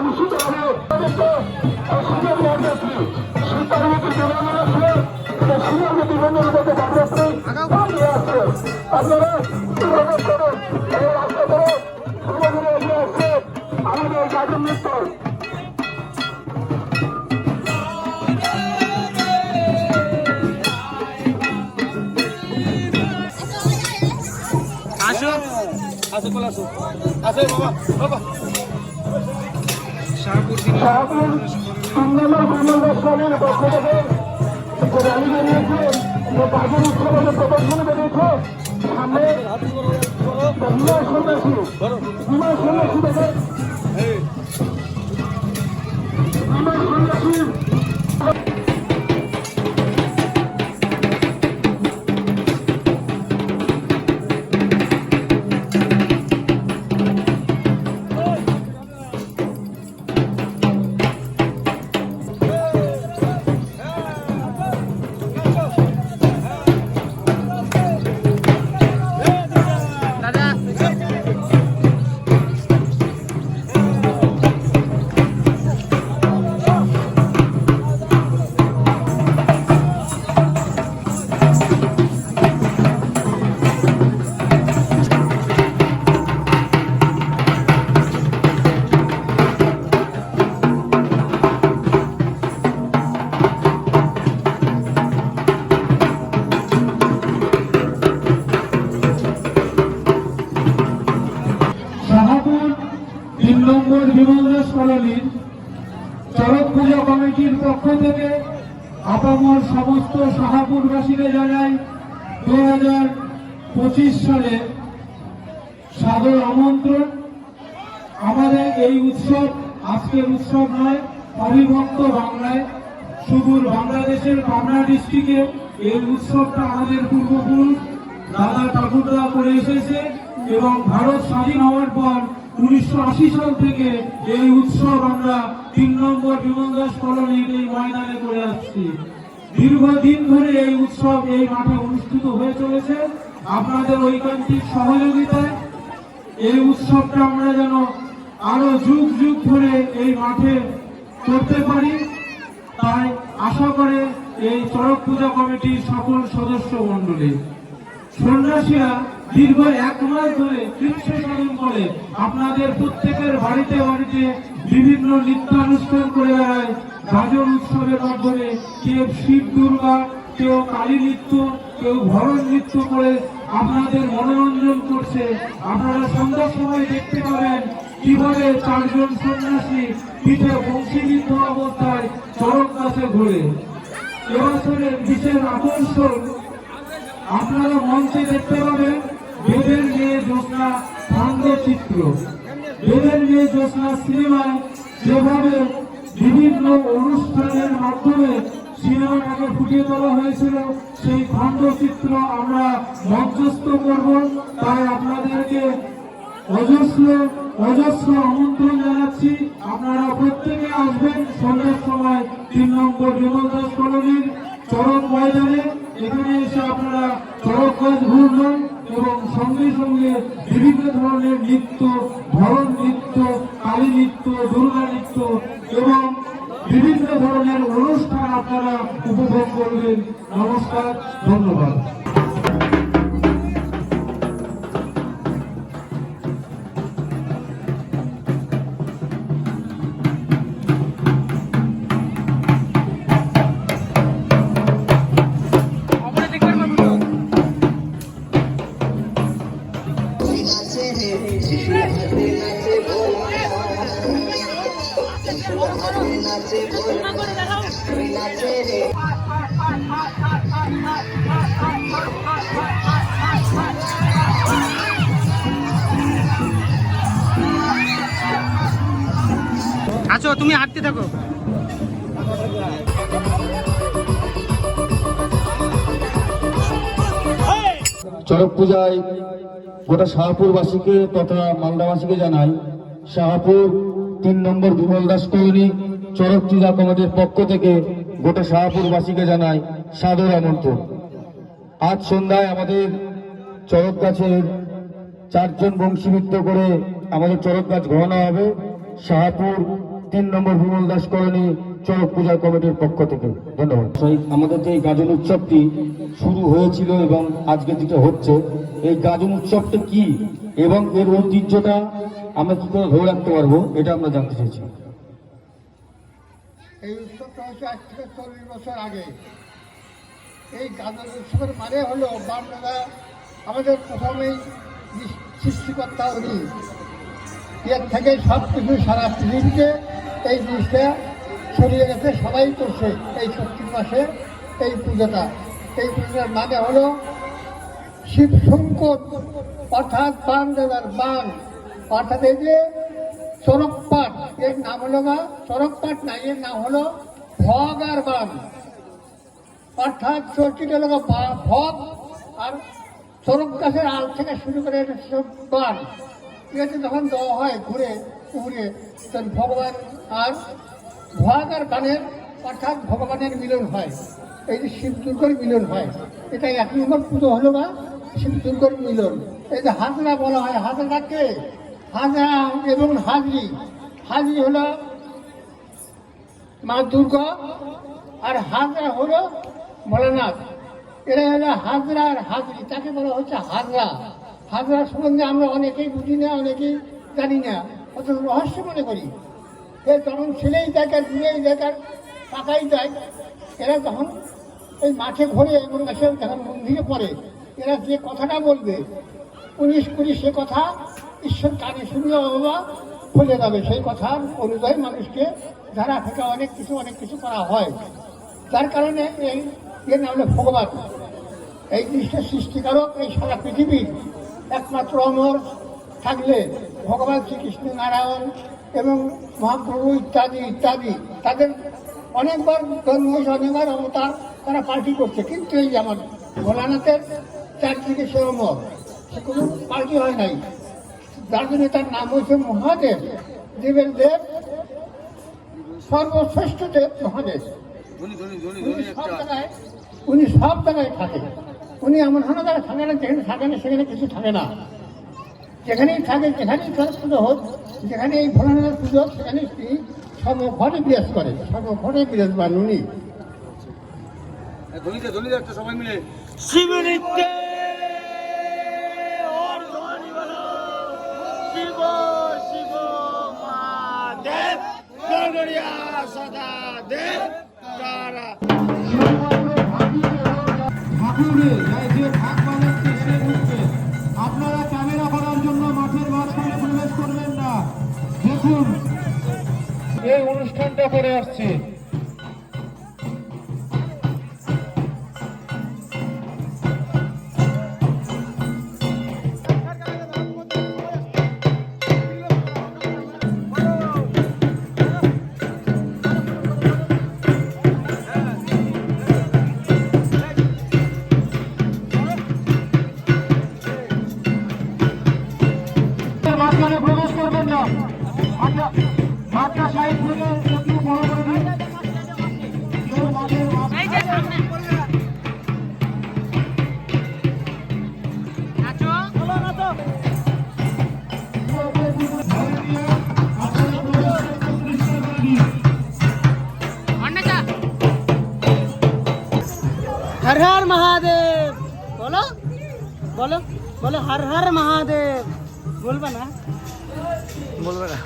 অনুষ্ঠিত হবে দেওয়ার যাচ্ছি সীতারমতি বিমানের আছে সীমাবতী বিমানগুলোকে যাত্রার্থী দাঁড়িয়ে আছে আপনারা যোগাযোগ করুন ধরে ধীরে ধীরে এগিয়ে আসছে আসো আসো আসো আসো বাবা। বাবা। শাহপুর তিন নম্বর বিমান স্থানের পক্ষ থেকে যে র্যালি বেরিয়েছে যে বাজার উৎসবের প্রদর্শনী বেরিয়েছে সামনে বিমান সন্ন্যাসী বিমান সন্ন্যাসী বিমান সন্ন্যাসী নম্বর বিমলদাস কলোনির চড়ক পূজা কমিটির পক্ষ থেকে আপামর সমস্ত শাহাপুরবাসীকে জানাই দু হাজার পঁচিশ সালে সাদর আমন্ত্রণ। আমাদের এই উৎসব আজকের উৎসব নয় অবিভক্ত বাংলায়। সুদূর বাংলাদেশের পাবনা ডিস্ট্রিক্টে এই উৎসবটা আমাদের পূর্বপুরুষ, দাদা ঠাকুরদা করে এসেছে এবং ভারত স্বাধীন হওয়ার পর উনিশশো আশি সাল থেকে এই উৎসব আমরা তিন নম্বর বিমলদাস কলোনির এই ময়দানে করে আসছি। দীর্ঘদিন ধরে এই উৎসব এই মাঠে অনুষ্ঠিত হয়ে চলেছে। আপনাদের ঐকান্তিক সহযোগিতায় এই উৎসবটা আমরা যেন আরও যুগ যুগ ধরে এই মাঠে করতে পারি। তাই আশা করে এই চড়ক পূজা কমিটির সকল সদস্য মন্ডলী সন্ন্যাসীরা দীর্ঘ এক মাস ধরে কৃষ্ণ সাধন করে আপনাদের প্রত্যেকের বাড়িতে বাড়িতে বিভিন্ন নৃত্যানুষ্ঠান করে বেড়ায়। গাজন উৎসবের মাধ্যমে কেউ শিব দুর্গা, কেউ কালী নৃত্য, কেউ ভরণ নৃত্য করে আপনাদের মনোরঞ্জন করছে। আপনারা সন্ধ্যার সময় দেখতে পাবেন কীভাবে চারজন সন্ন্যাসী পিঠে বংশীবিদ্ধ অবস্থায় চরক গাছে ঘোরে। এবছরের বিশেষ আকর্ষণ আপনারা মঞ্চে দেখতে পাবেন বেদের মেয়ে জ্যোৎস্না চিত্র। বেদের মেয়ে জ্যোৎস্না সিনেমায় যেভাবে বিভিন্ন অনুষ্ঠানের মাধ্যমে সিনেমাটাকে ফুটিয়ে তোলা হয়েছিল, সেই খণ্ডচিত্র আমরা মঞ্চস্থ করব। তাই আপনাদেরকে অজস্র অজস্র আমন্ত্রণ জানাচ্ছি। আপনারা প্রত্যেকে আসবেন সন্ধ্যার সময় তিন নম্বর বিমল দাস কলোনির চরক ময়দানে। এখানে এসে আপনারা চরক গাছ ঘুরবেন এবং সঙ্গে সঙ্গে বিভিন্ন ধরনের নৃত্য ভরণ নৃত্য, কালী নৃত্য, দুর্গা নৃত্য এবং বিভিন্ন ধরনের অনুষ্ঠান আপনারা উপভোগ করবেন। নমস্কার, ধন্যবাদ। আছো, তুমি হাঁটতে থাকো। চড়ক পূজায় গোটা শাহপুরবাসীকে তথা মালদাবাসীকে জানাই, শাহপুর তিন নম্বর বিমল দাস কলোনি চড়ক পূজা কমিটির পক্ষ থেকে গোটা শাহপুরবাসীকে জানাই সাদর আমন্ত্রণ। আজ সন্ধ্যায় আমাদের চড়ক গাছের চারজন বংশী নৃত্য করে আমাদের চড়ক গাছ ঘোরানো হবে। শাহপুর তিন নম্বর বিমল দাস কলোনি চড়ক পূজা কমিটির পক্ষ থেকে। ধন্যবাদ। আমাদের যে গাজন উৎসবটি শুরু হয়েছিল এবং আজকে যেটা হচ্ছে, এই গাজন উৎসবটা কি এবং এর ঐতিহ্যটা আমরা কি করে ধরে রাখতে পারব, এটা আমরা জানতে চাইছি এই উৎসবটা হচ্ছে আজ থেকে চল্লিশ বছর আগে। এই গাজন উৎসবের মানে হলো বামদাদা আমাদের প্রথমেই সৃষ্টিকর্তা উনি। এর থেকে সব কিছু সারা পৃথিবীতে এই জিনিসটা ছড়িয়ে গেছে, সবাই করছে এই শক্তির মাসে এই পুজোটা। এই পুজোটার মানে হলো শিব সংকট অর্থাৎ বান দাদার বান। অর্থাৎ এই যে চরকপাট এর নাম হলো না চরকপাট না, এর নাম হলো ভগ আর বান অর্থাৎ চর্চিটা হলো বা- ভগ আর চরক গাছের আল থেকে শুরু করে এটা সব বান যখন দেওয়া হয় ঘুরে ঘুরে তখন ভগবান আর ভগ আর বানের অর্থাৎ ভগবানের মিলন হয়। এই যে শিব দুর্গর মিলন হয়, এটা এক নম্বর পুজো হলো না শিব দুর্গর মিলন। এই যে হাজরা বলা হয় হাজরাকে হাজরা এবং হাজরি। হাজরি হলো মা দুর্গা আর হাজরা হলো ভোলানাথ। এরা হলো হাজরা আর হাজরি। তাকে বলা হচ্ছে হাজরা। হাজরা সম্বন্ধে আমরা অনেকেই বুঝি না, অনেকেই জানি না। অত রহস্য মনে করি। এ যখন ছেলেই দেখার মেয়েই দেখার টাকাই দেয় এরা তখন এই মাঠে ঘোরে এবং এসে যখন মন্দিরে পড়ে, এরা যে কথাটা বলবে, উনিশ কুড়ি সে কথা ঈশ্বর কানে শুনিয়ে বাবা বলে যাবে সেই কথার অনুযায়ী মানুষকে ধারা থেকে অনেক কিছু অনেক কিছু করা হয়। যার কারণে এই এর নাম হলো ভগবান। এই জিনিসটা সৃষ্টিকারক এই সারা পৃথিবীর একমাত্র অমর থাকলে ভগবান শ্রীকৃষ্ণ নারায়ণ এবং মহাপ্রভু ইত্যাদি ইত্যাদি, তাদের অনেকবার জন্ম হয়েছে অনেকবার অবতার তারা পার্টি করছে। কিন্তু এই যেমন ভোলানাথের চারদিকে সে অমর, সে কোনো পার্টি হয় নাই। যার জন্য তার নাম হয়েছে মহাদেব দেবের দেব সর্বশ্রেষ্ঠ দেব মহাদেব। উনি সব জায়গায় উনি সব জায়গায় থাকে। উনি এমন কোনো জায়গায় থাকে না যেখানে থাকে না সেখানে কিছু থাকে না। যেখানেই থাকে যেখানেই তার পুজো হোক যেখানে এই ভোলানাথের পুজো হোক সেখানে তিনি সর্বঘরে বিরাজ করে সর্বঘরে বিরাজমান উনি। সবাই মিলে। ঠাকুরে যে ভাগ বাজাচ্ছে সে আপনারা ক্যামেরা করার জন্য মাঠের মাঝখানে প্রবেশ করবেন না। দেখুন। এই অনুষ্ঠানটা করে আসছে। শেষ করবেন না। আচ্ছা, আটটা আটটা সাইড থেকে একটু বড় করে দিন। হর হর মহাদেব। বলো বলো বলো হর হর মহাদেব। বলবে না। বলবে না।